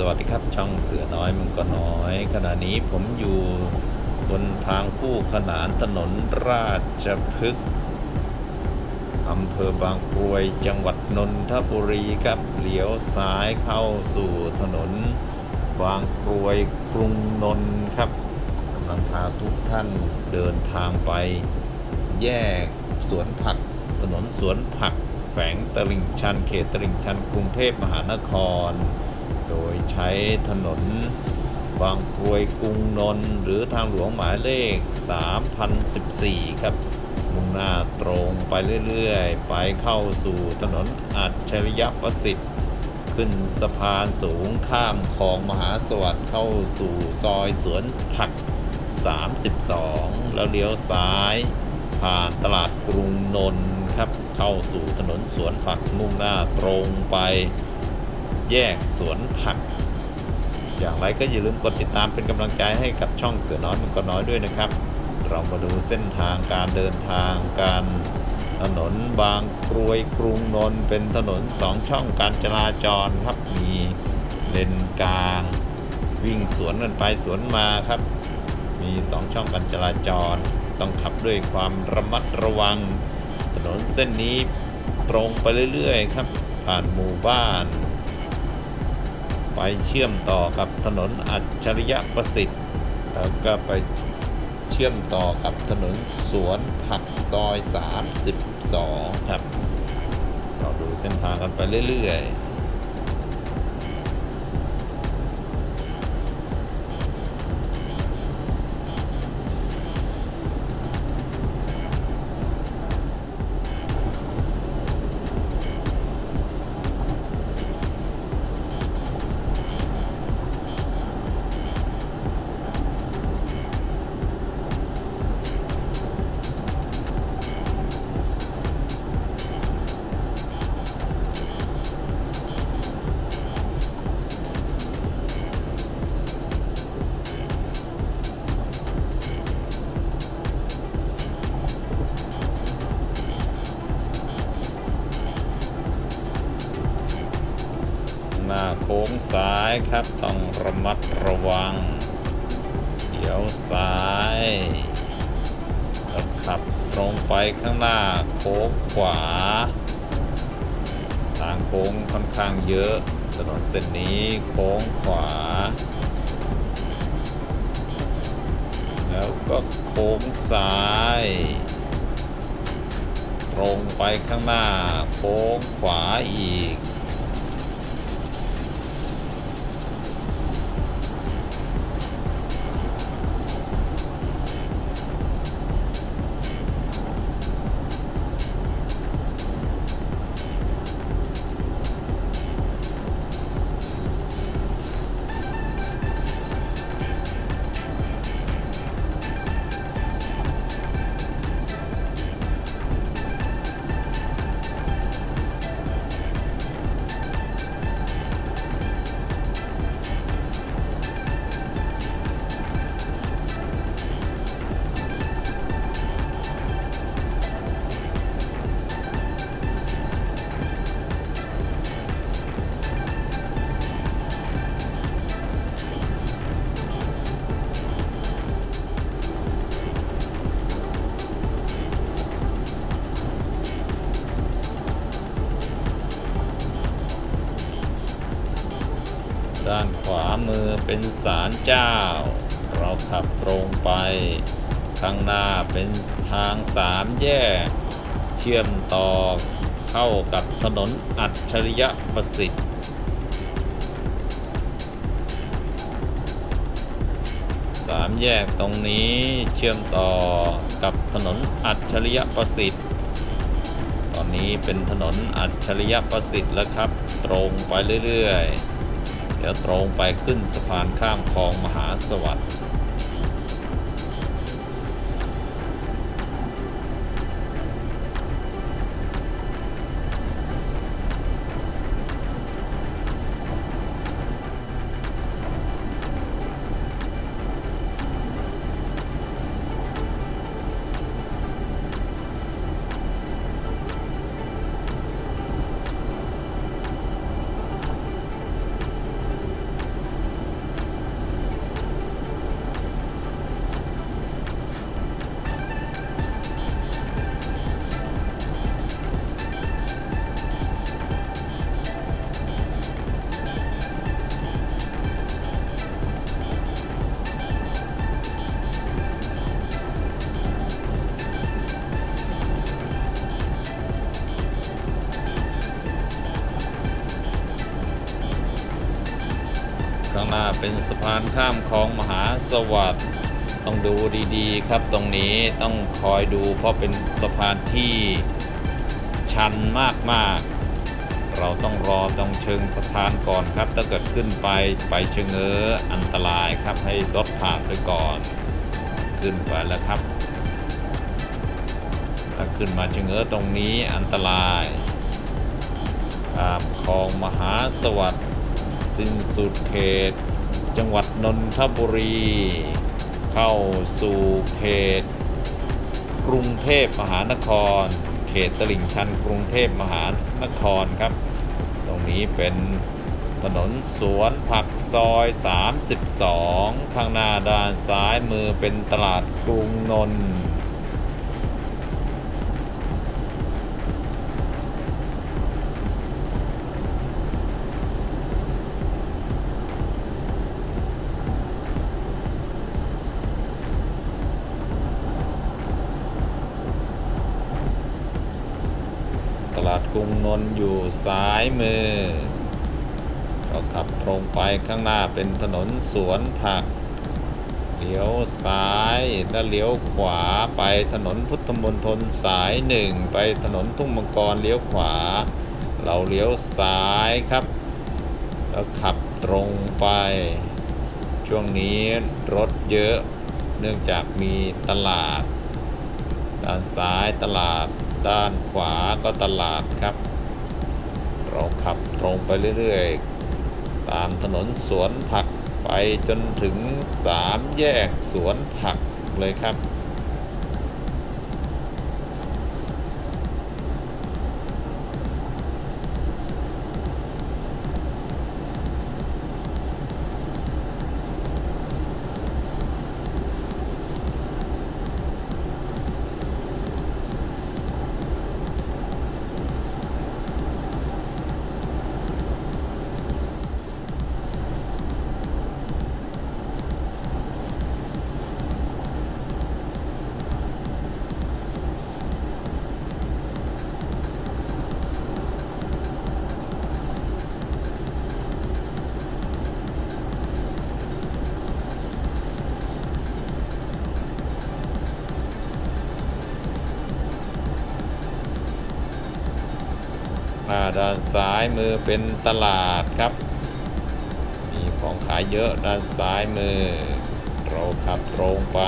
สวัสดีครับช่องเสือน้อยมึงก็น้อย ขณะนี้ผมอยู่บนทางคู่ขนานถนนราชพฤกษ์อำเภอบางกรวยจังหวัดนนทบุรีครับเลี้ยวซ้ายเข้าสู่ถนน บางกรวยกรุงนนท์ครับกำลังพาทุกท่านเดินทางไป แยกสวนผัก ถนนสวนผักแขวงตลิ่งชันเขตตลิ่งชันกรุงเทพมหานคร โดยใช้ถนนบางกรวยกรุงนนท์หรือทางหลวงหมายเลข 3014 ครับ มุ่งหน้าตรงไปเรื่อยๆ ไปเข้าสู่ถนนอัจฉริยประสิทธิ์ ขึ้นสะพานสูงข้ามคลองมหาสวัสดิ์เข้าสู่ซอยสวนผัก 32 แล้วเลี้ยวซ้าย ผ่านตลาดกรุงนนท์ครับ เข้าสู่ถนนสวนผักมุ่งหน้าตรงไป แยกสวนผัก อย่างไรก็อย่าลืมกดติดตามเป็นกำลังใจให้กับช่องเสือน้อยมันก็น้อยด้วยนะครับ เรามาดูเส้นทางการเดินทางการถนนบางกรวยกรุงนนท์เป็นถนนสองช่องการจราจรครับมีเลนกลางวิ่งสวนกันไปสวนมาครับ มีสองช่องการจราจร ต้องขับด้วยความระมัดระวัง ถนนเส้นนี้ตรงไปเรื่อยๆครับ ผ่านหมู่บ้าน ไปเชื่อมต่อกับถนนอัจฉริยประสิทธิ์แล้วก็ไปเชื่อมต่อกับถนนสวนผักซอย 32 ครับ เราดูเส้นทางกันไปเรื่อยๆ ครับ ต้องระมัดระวังเดี๋ยวซ้ายขับตรงไปข้างหน้าโค้งขวา ทางโค้งค่อนข้างเยอะถนนเส้นนี้โค้งขวา แล้วก็โค้งซ้าย ตรงไปข้างหน้าโค้งขวาอีก ด้านขวามือเป็นศาลเจ้า เราขับตรงไป ข้างหน้าเป็นทางสามแยก เชื่อมต่อเข้ากับถนนอัจฉริยะประสิทธิ์สามแยกตรงนี้เชื่อมต่อกับถนนอัจฉริยะประสิทธิ์ ตอนนี้เป็นถนนอัจฉริยะประสิทธิ์แล้วครับ ตรงไปเรื่อยๆ เดี๋ยวตรงไปขึ้นสะพานข้ามคลองมหาสวัสดิ์ เป็นสะพานข้ามคลองมหาสวัสดิ์ต้องดูดีๆครับตรงนี้ต้องคอยดูเพราะเป็นสะพานที่ชันมากๆ เราต้องรอตรงเชิงสะพานก่อนครับ ถ้าเกิดขึ้นไปไปเชิงเอออันตรายครับให้รถผ่านไปก่อน ขึ้นไปแล้วครับถ้าขึ้นมาเชิงเออตรงนี้อันตรายข้ามคลองมหาสวัสดิ์สิ้นสุดเขต จังหวัดนนทบุรี เข้าสู่เขต กรุงเทพมหานคร เขตตลิ่งชันกรุงเทพมหานครครับ ตรงนี้เป็นถนนสวนผักซอย 32 ข้างหน้าด้านซ้ายมือเป็นตลาดกรุงนนท์ รุงนนท์อยู่ซ้ายมือ ก็ขับตรงไปข้างหน้าเป็นถนนสวนผัก เลี้ยวซ้ายแล้วเลี้ยวขวาไปถนนพุทธมณฑลสายหนึ่งไปถนนทุ่งมังกรเลี้ยวขวา เราเลี้ยวซ้ายครับ แล้วขับตรงไป ช่วงนี้รถเยอะเนื่องจากมีตลาด ด้านซ้ายตลาด ด้านขวาก็ตลาดครับ เราขับตรงไปเรื่อยๆ ตามถนนสวนผักไปจนถึงสามแยกสวนผักเลยครับ ด้านซ้ายมือเป็นตลาดครับ มีของขายเยอะด้านซ้ายมือเราขับตรงไป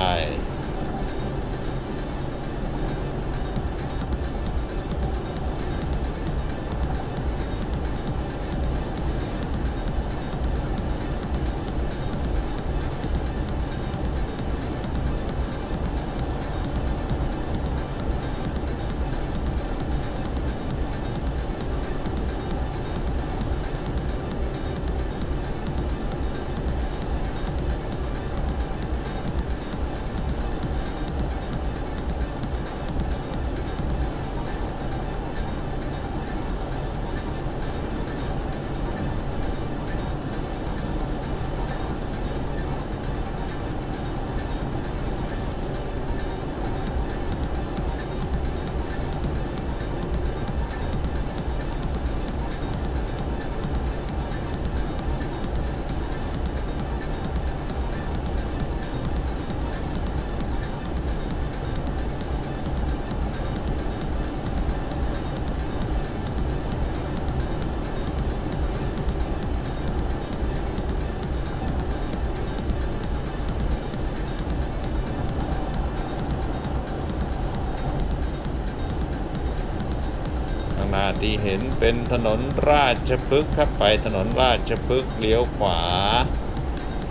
างหน้าที่เห็นเป็นถนนราชพฤกษ์ครับไปถนนราชพฤกษ์เลี้ยวขวา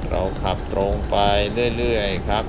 เราขับตรงไปเรื่อยๆครับ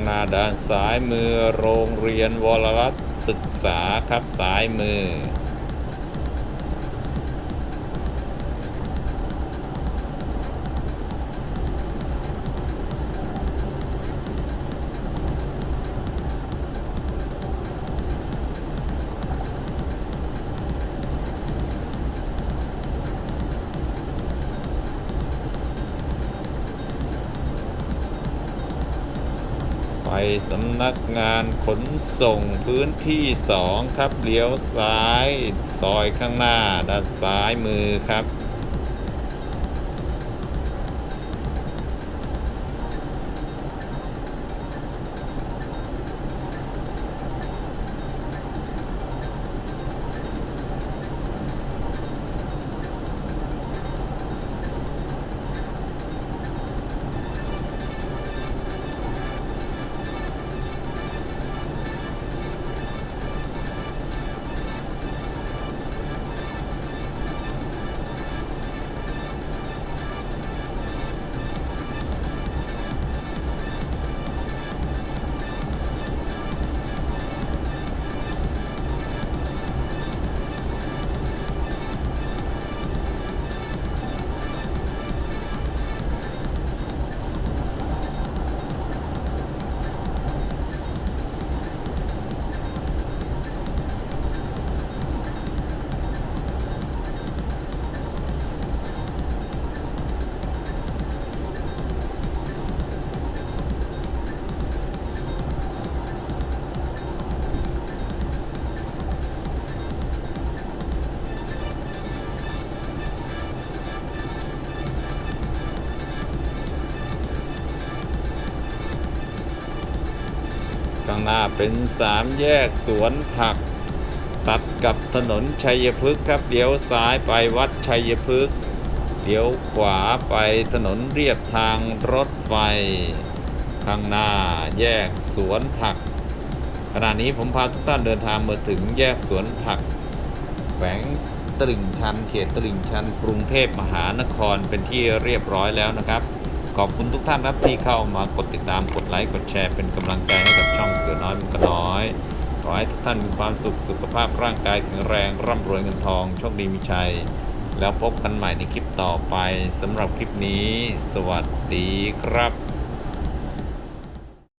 างนาด้านซ้ายมือโรงเรียนวรรัตน์ศึกษาครับซ้ายมือ สำนักงานขนส่งพื้นที่สองครับเลี้ยวซ้าย ซอยข้างหน้าด้านซ้ายมือครับางหน้าเป็นสามแยกสวนผัก ตัดกับถนนชัยพฤกษ์ครับเลี้ยวซ้ายไปวัดชัยพฤกษ์เลี้ยวขวาไปถนนเรียบทางรถไฟ ข้างหน้าแยกสวนผัก ขณะนี้ผมพาทุกท่านเดินทางมาถึงแยกสวนผักแขวงตลิ่งชันเขตตลิ่งชันกรุงเทพมหานครเป็นที่เรียบร้อยแล้วนะครับ ขอบคุณทุกท่านครับที่เข้ามากดติดตามกดไลค์กดแชร์เป็นกำลังใจให้กับือน้อยมันก็น้อย ขอให้ทุกท่านมีความสุขสุขภาพร่างกายแข็งแรงร่ำรวยเงินทองโชคดีมีชัย แล้วพบกันใหม่ในคลิปต่อไปสำหรับคลิปนี้ สวัสดีครับ